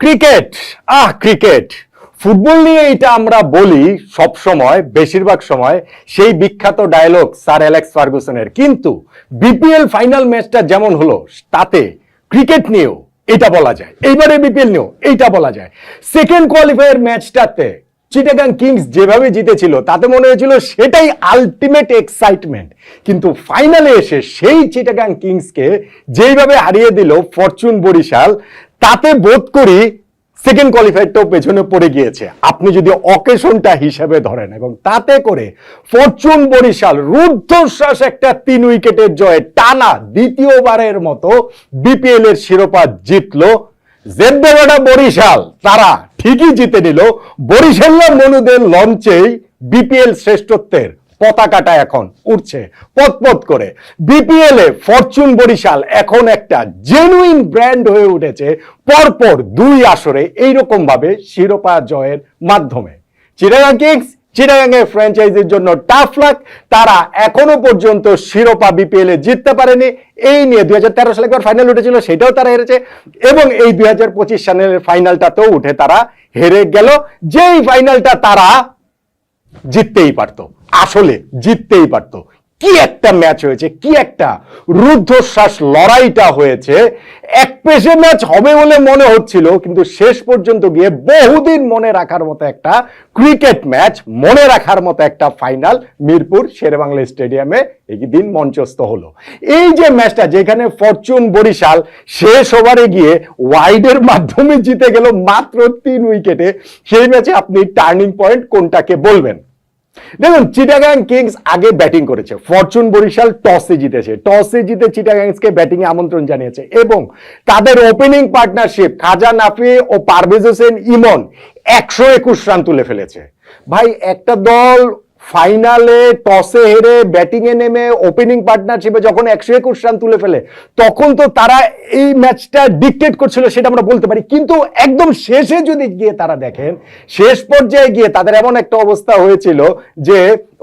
Cricket. আহ, cricket. Football নিয়ে এটা আমরা বলি সব সময়, বেশিরভাগ সময়, সেই বিখ্যাত ডায়লগ স্যার অ্যালেক্স ফার্গুসনের। কিন্তু বিপিএল ফাইনাল ম্যাচটা যেমন হলো, তাতে ক্রিকেট নিয়েও এটা বলা যায়। এইবারে বিপিএল নিয়েও এইটা বলা যায়। সেকেন্ড কোয়ালিফায়ার ম্যাচটাতে চিটাগাং কিংস যেভাবে জিতেছিল, তাতে মনে হয়েছিল সেটাই আলটিমেট এক্সাইটমেন্ট কিন্তু ফাইনালে এসে সেই চিটাগাং কিংসকে যেইভাবে হারিয়ে দিল ফরচুন বরিশাল তাতে বোধ করি সেকেন্ড কোয়ালিফায়ারটাও পেছনে পড়ে গিয়েছে। আপনি যদি অকেশনটা হিসাবে ধরেন এবং তাতে করে ফরচুন বরিশাল রুদ্ধশ্বাস একটা তিন উইকেটের জয়ে টানা দ্বিতীয়বারের মতো বিপিএল এর শিরোপা জিতলো জেদ্দেবাডা বরিশাল। তারা ঠিকই জিতে নিল। বরিশাল্লা মনুদের লঞ্চেই বিপিএল শ্রেষ্ঠত্বের পতাকাটা এখন উঠছে পথপথ করে। বিপিএল এ ফরচুন বরিশাল এখন একটা জেনুইন ব্র্যান্ড হয়ে উঠেছে, পরপর দুই আসরে এইরকম ভাবে শিরোপা জয়ের মাধ্যমে। চিরাগাং কিংস চিরাগাংয়ের ফ্র্যাঞ্চাইজির জন্য টাফ লাক তারা এখনও পর্যন্ত শিরোপা বিপিএল এ জিততে পারেনি। এই নিয়ে দুই হাজার তেরো সালে একবার ফাইনাল উঠেছিল, সেটাও তারা হেরেছে। এবং এই দুই হাজার পঁচিশ সালের ফাইনালটাতেও উঠে তারা হেরে গেল। যেই ফাইনালটা তারা জিততেই পারতো। আসলে জিততেই পারতো। কি একটা ম্যাচ হয়েছে, কি একটা রুদ্ধশ্বাস লড়াইটা হয়েছে। এক পেশে ম্যাচ হবে বলে মনে হচ্ছিল, কিন্তু শেষ পর্যন্ত গিয়ে বহুদিন মনে রাখার মতো একটা ক্রিকেট ম্যাচ, মনে রাখার মতো একটা ফাইনাল মিরপুর শেরেবাংলা স্টেডিয়ামে এই দিন মঞ্চস্থ হলো। এই যে ম্যাচটা, যেখানে ফরচুন বরিশাল শেষ ওভারে গিয়ে ওয়াইডের মাধ্যমে জিতে গেল মাত্র তিন উইকেটে, সেই ম্যাচে আপনি টার্নিং পয়েন্ট কোনটাকে বলবেন? দেখুন চিটাগাং কিংস আগে ব্যাটিং করেছে। ফরচুন বরিশাল টসে জিতেছে। টসে জিতে চিটাগাংসকে ব্যাটিং এ আমন্ত্রণ জানিয়েছে। এবং তাদের ওপেনিং পার্টনারশিপ খাজা নাফি ও পারভেজ হোসেন ইমন একশো একুশ রান তুলে ফেলেছে। ভাই, একটা দল ফাইনালে টসে হেরে ব্যাটিংয়ে নেমে ওপেনিং পার্টনারশিপে যখন একশো একুশ রান তুলে ফেলে, তখন তো তারা এই ম্যাচটা ডিকটেট করছিল সেটা আমরা বলতে পারি। কিন্তু একদম শেষে যদি গিয়ে তারা দেখেন, শেষ পর্যায়ে গিয়ে তাদের এমন একটা অবস্থা হয়েছিল যে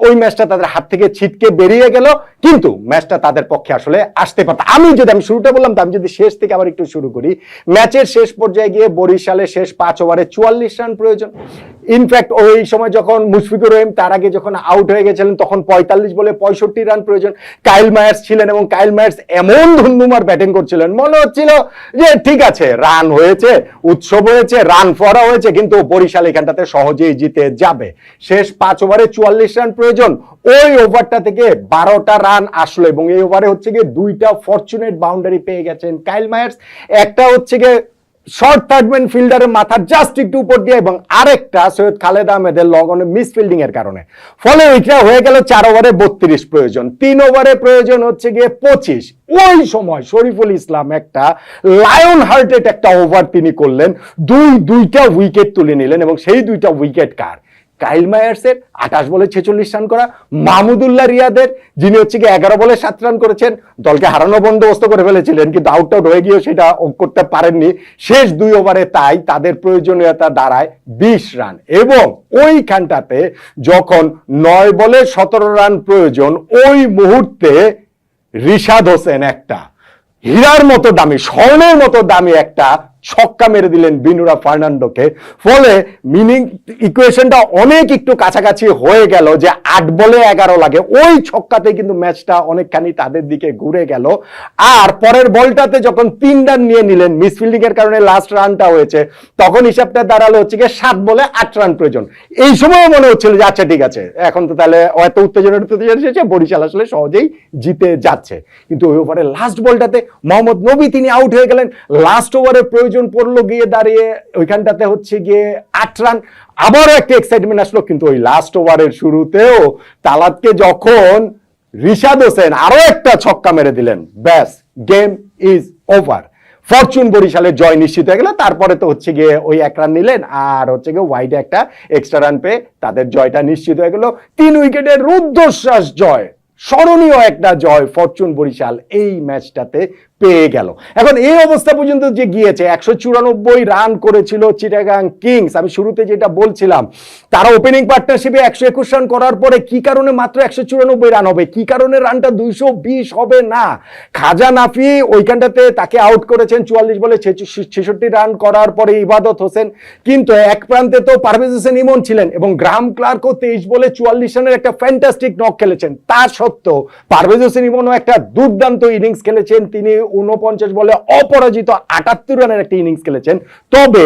ওই ম্যাচটা তাদের হাত থেকে ছিটকে বেরিয়ে গেল। কিন্তু ম্যাচটা তাদের পক্ষে আসলে আসতে পারত। আমি যদি, আমি শুরুটা বললাম আমি যদি শেষ থেকে আবার একটু শুরু করি, ম্যাচের শেষ পর্যায়ে গিয়ে বরিশালে শেষ পাঁচ ওভারে চুয়াল্লিশ রান প্রয়োজন। ইনফ্যাক্ট ওই সময় যখন মুশফিকুর রহিম তার আগে যখন আউট হয়ে গেছিলেন, তখন পঁয়তাল্লিশ বলে পঁয়ষট্টি রান প্রয়োজন। কাইল মায়ার্স ছিলেন এবং কাইল মায়ার্স এমন ধুন্দুমার ব্যাটিং করছিলেন। মনে হচ্ছিল যে ঠিক আছে রান হয়েছে, উৎসব হয়েছে রান ফরা হয়েছে, কিন্তু বরিশাল এখানটাতে সহজেই জিতে যাবে। শেষ পাঁচ ওভারে চুয়াল্লিশ রান প্রয়োজন। ওই ওভারটা থেকে বারোটা রান আসলো এবং এই ওভারে হচ্ছে গিয়ে দুইটা ফরচুনেট বাউন্ডারি পেয়ে গেছেন কাইল মায়ার্স একটা হচ্ছে গিয়ে শর্ট থার্ডম্যান ফিল্ডারের মাথার জাস্ট একটু উপর দিয়ে এবং আরেকটা সৈয়দ খালেদ আহমেদের লগনে মিস ফিল্ডিং এর কারণে। ফলে ওইটা হয়ে গেল চার ওভারে বত্রিশ প্রয়োজন, তিন ওভারে প্রয়োজন হচ্ছে গিয়ে পঁচিশ। ওই সময় শরীফুল ইসলাম একটা লায়ন হার্টেড একটা ওভার তিনি করলেন, দুই, দুইটা উইকেট তুলে নিলেন এবং সেই দুইটা উইকেট কার? কাইল মায়ার্সের আঠাশ বলে ছেচল্লিশ রান করা মাহমুদুল্লাহ রিয়াদের, যিনি হচ্ছে কি এগারো বলে সাত রান করেছেন, দলকে হারানো বন্দোবস্ত করে ফেলেছিলেন, কিন্তু আউট আউট হয়ে গিয়েও সেটা করতে পারেননি। শেষ দুই ওভারে তাই তাদের প্রয়োজনীয়তা দাঁড়ায় বিশ রান। এবং ওইখানটাতে যখন নয় বলে সতেরো রান প্রয়োজন, ওই মুহূর্তে রিশাদ হোসেন একটা, হীরার মতো দামি, স্বর্ণের মতো দামি একটা ছক্কা মেরে দিলেন বিনুরা ফার্নান্ডোকে। ফলে মিনিং ইকুয়েশনটা অনেক একটু কাছাকাছি হয়ে গেল যে আট বলে এগারো লাগে। ওই ছক্কাতে কিন্তু ম্যাচটা অনেকখানি তাদের দিকে ঘুরে গেল। আর পরের বলটাতে যখন তিন রান নিয়ে নিলেন মিসফিল্ডিং এর কারণে লাস্ট রানটা হয়েছে, তখন হিসাবটা দাঁড়াল হচ্ছে গিয়ে সাত বলে আট রান প্রয়োজন। এই সময় মনে হচ্ছিল যে আচ্ছা ঠিক আছে, এখন তো তাহলে এত উত্তেজনা উত্তেজনা এসেছে, বরিশাল আসলে সহজেই জিতে যাচ্ছে। কিন্তু ওই ওভারে লাস্ট বলটাতে মোহাম্মদ নবী তিনি আউট হয়ে গেলেন। লাস্ট ওভারে প্রয়োজন পড়ল গিয়ে দাঁড়িয়ে, ওইখানটাতে হচ্ছে গিয়ে আট রান। আবারও একটা এক্সাইটমেন্ট আসলো, কিন্তু ওই লাস্ট ওভারের শুরুতেও তালাতকে যখন রিশাদ হোসেন আরও একটা ছক্কা মেরে দিলেন, ব্যাস গেম ইজ ওভার ফরচুন বরিশালের জয় নিশ্চিত হয়ে গেল, তারপরে তো হচ্ছে গিয়ে ওই এক রান নিলেন, আর হচ্ছে গিয়ে ওয়াইডে একটা এক্সট্রা রান পেয়ে তাদের জয়টা নিশ্চিত হয়ে গেল। তিন উইকেটের রুদ্ধশ্বাস জয়, স্মরণীয় একটা জয় ফরচুন বরিশাল এই ম্যাচটাতে পেয়ে গেল। এখন এই অবস্থা পর্যন্ত যে গিয়েছে, একশো চুরানব্বই রান করেছিল চিটাগাং কিংস। আমি শুরুতে যেটা বলছিলাম, তারা ওপেনিং পার্টনারশিপে একশো একুশ রান করার পরে কি কারণে মাত্র একশো চুরানব্বই রান হবে? কি কারণে রানটা দুইশো বিশ হবে না? খাজা নাফি ওইখানটাতে তাকে আউট করেছেন চুয়াল্লিশ বলে ছেষট্টি রান করার পরে ইবাদত হোসেন। কিন্তু এক প্রান্তে তো পারভেজ হোসেন ইমন ছিলেন এবং গ্রাহাম ক্লার্কও তেইশ বলে চুয়াল্লিশ রানের একটা ফ্যান্টাস্টিক নক খেলেছেন। তা সত্ত্বেও পারভেজ হোসেন ইমনও একটা দুর্দান্ত ইনিংস খেলেছেন। তিনি উনপঞ্চাশ বলে অপরাজিত আটাত্তর রানের একটা ইনিংস খেলেছেন। তবে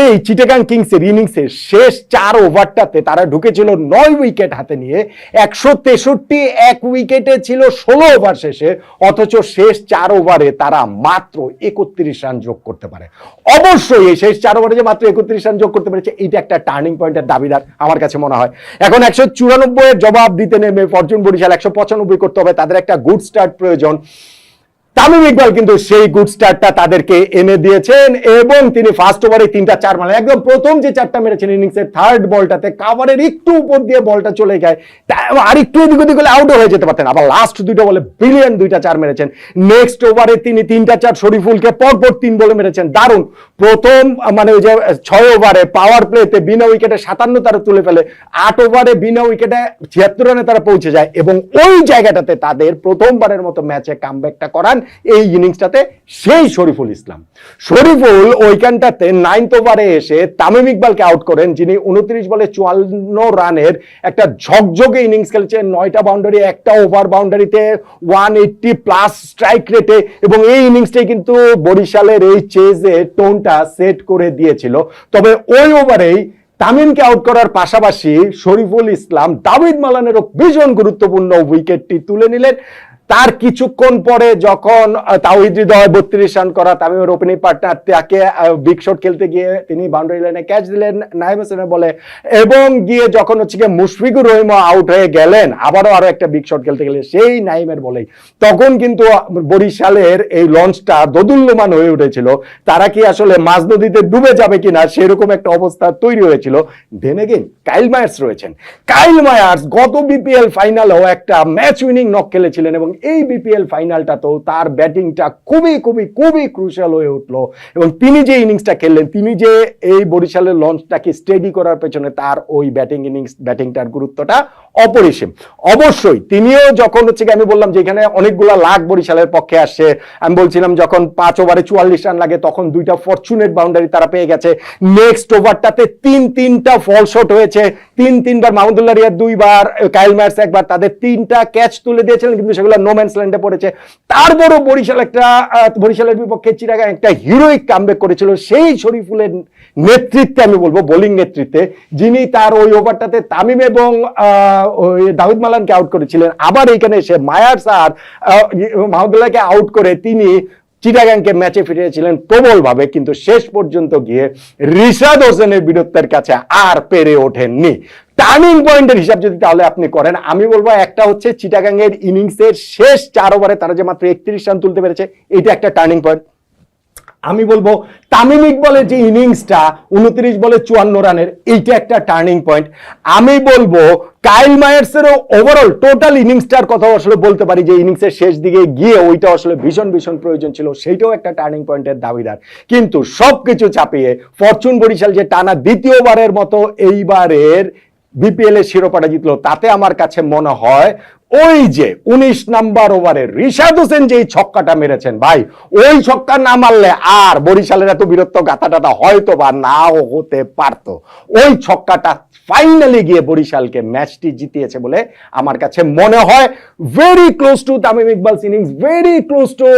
এই চিটাগাং কিংসের ইনিংসের শেষ চার ওভারটাতে তারা ঢুকেছিল নয় উইকেট হাতে নিয়ে। একশো তেষট্টি এক উইকেটে ছিল ষোলো ওভার শেষে, অথচ শেষ চার ওভারে তারা মাত্র একত্রিশ রান যোগ করতে পারে। অবশ্যই এই শেষ চার ওভারে যে মাত্র একত্রিশ রান যোগ করতে পেরেছে এটা একটা টার্নিং পয়েন্টের দাবিদার আমার কাছে মনে হয়। এখন একশো চুরানব্বই এর জবাব দিতে নেমে ফরচুন বরিশাল একশো পঁচানব্বই করতে হবে। তাদের একটা গুড স্টার্ট প্রয়োজন। তামিম ইকবাল কিন্তু সেই গুড স্টার্টটা তাদেরকে এনে দিয়েছেন এবং তিনি ফার্স্ট ওভারে তিনটা চার মারলেন। একদম প্রথম যে চারটা মেরেছেন ইনিংসের থার্ড বলটাতে কাভারের একটু উপর দিয়ে বলটা চলে যায়। আর একটু এদিক ওদিক হলে আউটও হয়ে যেতে পারতেন। আবার লাস্ট দুইটা বলে ব্রিলিয়ান্ট দুইটা চার মেরেছেন। নেক্সট ওভারে তিনি তিনটা চার শরীফুলকে পরপর তিন বলে মেরেছেন। দারুণ। প্রথম মানে ওই যে ছয় ওভারে পাওয়ার প্লেতে বিনা উইকেটে সাতান্ন তারা তুলে ফেলে। আট ওভারে বিনা উইকেটে ছিয়াত্তর রানে তারা পৌঁছে যায়। এবং ওই জায়গাটাতে তাদের প্রথমবারের মতো ম্যাচে কামব্যাকটা করান এই ইনিংসটাতে সেই শরীফুল ইসলাম। শরীফুল ওইখানটাতে নাইন্থ ওভারে এসে তামিম ইকবালকে আউট করেন, যিনি উনত্রিশ বলে চুয়ান্ন রানের একটা ঝকঝকে ইনিংস খেলেছেন, নয়টা বাউন্ডারি একটা ওভার বাউন্ডারিতে ওয়ান এইটটি প্লাস স্ট্রাইক রেটে এবং এই ইনিংসটাই কিন্তু বরিশালের এই চেজে টোনটা সেট করে দিয়েছিল। তবে ওই ওভারেই তামিমকে আউট করার পাশাপাশি শরীফুল ইসলাম দাবিদ মালানেরও ভীষণ গুরুত্বপূর্ণ উইকেটটি তুলে নিলেন। তার কিছুক্ষণ পরে যখন তাওহিদ হৃদয় বত্রিশ রান করা তামিমের ওপেনিং পার্টনার তাকে বিগ শট খেলতে গিয়ে তিনি বাউন্ডারি লাইনে ক্যাচ দিলেন নাইম হোসেনের বলে। এবং গিয়ে যখন হচ্ছে গিয়ে মুশফিকুর রহিম আউট হয়ে গেলেন, আবারও আরও একটা বিগ শট খেলতে গেলে সেই নাইমের বলেই। তখন কিন্তু বরিশালের এই লঞ্চটা দোদুল্যমান হয়ে উঠেছিল। তারা কি আসলে মাঝ নদীতে ডুবে যাবে কিনা সেরকম একটা অবস্থা তৈরি হয়েছিল। দেন কাইল মায়ার্স রয়েছেন। কাইল মায়ার্স গত বিপিএল ফাইনালেও একটা ম্যাচ উইনিং নক খেলেছিলেন এবং এই বিপিএল ফাইনালটাতেও তার ব্যাটিংটা খুবই খুবই খুবই ক্রুশাল হয়ে উঠল এবং তিনি যে ইনিংসটা খেললেন, তিনি যে এই বরিশালের লঞ্চটাকে স্টেডি করার পেছনে তার ওই ব্যাটিং ইনিংস ব্যাটিংটার গুরুত্বটা অপরিসীম। অবশ্যই তিনিও যখন হচ্ছে আমি বললাম যে এখানে অনেকগুলা লাখ বরিশালের পক্ষে আসছে আমি বলছিলাম যখন পাঁচ ওভারে চুয়াল্লিশ রান লাগে তখন দুইটা ফরচুনেট বাউন্ডারি তারা পেয়ে গেছে। নেক্সট ওভারটাতে তিন তিনটা ফল শট হয়েছে। তিন তিনবার মাহমুদুল্লাহ রিয়াদ দুইবার কাইল ম্যাটস একবার তাদের তিনটা ক্যাচ তুলে দিয়েছিলেন কিন্তু সেগুলো নোম্যান্স ল্যান্ডে পড়েছে। তারপরও বরিশাল একটা বরিশালের বিপক্ষে চিরাগা একটা হিরোইক কামব্যাক করেছিল। সেই শরীফুলের নেতৃত্বে আমি বলব বোলিং নেতৃত্বে যিনি তার ওই ওভারটাতে তামিম এবং আহ, দাউদ মালানকে আউট করেছিলেন। আবার এখানে এসে মায়ার্স আর মাহমুদুল্লাহকে আউট করে তিনি চিটাগাংকে ম্যাচে ফিরিয়েছিলেন প্রবলভাবে, কিন্তু শেষ পর্যন্ত গিয়ে রিশাদ হোসেনের বীরত্বের কাছে আর পেরে ওঠেননি। টার্নিং পয়েন্টের হিসাব যদি তাহলে আপনি করেন, আমি বলব একটা হচ্ছে চিটাগাং এর ইনিংসের শেষ চার ওভারে তারা যে মাত্র একত্রিশ রান তুলতে পেরেছে, এটা একটা টার্নিং পয়েন্ট। আমি বলব তামিম ইকবালের যে ইনিংসটা উনত্রিশ বলে চুয়ান্ন রানের, এইটা একটা টার্নিং পয়েন্ট। আমি বলব কাইল মায়ার্সেরও ওভারঅল টোটাল ইনিংসটার কথা আসলে বলতে পারি যে ইনিংসের শেষ দিকে গিয়ে ওইটা আসলে ভীষণ ভীষণ প্রয়োজন ছিল, সেইটাও একটা টার্নিং পয়েন্টের দাবিদার। কিন্তু সবকিছু চাপিয়ে, ফরচুন বরিশাল যে টানা দ্বিতীয়বারের মতো এইবারের বিপিএল এর শিরোপাটা জিতলো। তাতে আমার কাছে মনে হয় ওই যে উনিশ নাম্বার ওভারে রিশাদ হোসেন যে ছক্কাটা মেরেছেন, ভাই, ওই ছক্কা না মারলে আর বরিশালের এত বীরত্ব গাথাটাটা হয়তো বা নাও হতে পারতো। ওই ছক্কাটা ফাইনালি গিয়ে বরিশালকে ম্যাচটি জিতিয়েছে বলে আমার কাছে মনে হয়। Very close to Tamim Iqbal innings very close to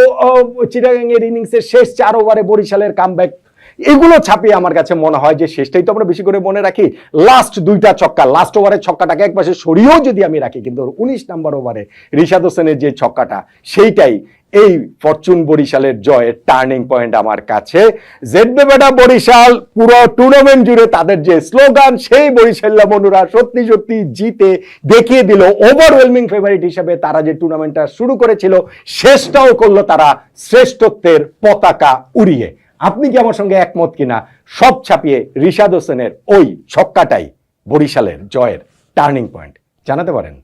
Chittagong এর ইনিংসের শেষ চার ওভারে বরিশালের কামব্যাক এগুলো ছাপিয়ে আমার কাছে মনে হয় যে শেষটাই তো আমরা বেশি করে মনে রাখি। লাস্ট দুইটা ছক্কা লাস্ট ওভারের ছক্কাটাকে এক পাশে সরিয়েও যদি আমি রাখি, কিন্তু উনিশ নাম্বার ওভারে রিশাদ হোসেনের যে ছক্কাটা, সেইটাই এই ফরচুন বরিশালের জয়ের টার্নিং পয়েন্ট আমার কাছে। জেডবে বেটা বরিশাল পুরো টুর্নামেন্ট জুড়ে তাদের যে স্লোগান সেই বরিশাল্লা মনুরা সত্যি সত্যি জিতে দেখিয়ে দিল। ওভারওয়েলমিং ফেভারিট হিসেবে তারা যে টুর্নামেন্টটা শুরু করেছিল, শেষটাও করল তারা শ্রেষ্ঠত্বের পতাকা উড়িয়ে। আপনি কি আমার সঙ্গে একমত কিনা? সব ছাপিয়ে রিশাদ হোসেনের ওই ছক্কাটাই বরিশালের জয়ের টার্নিং পয়েন্ট। জানাতে পারেন।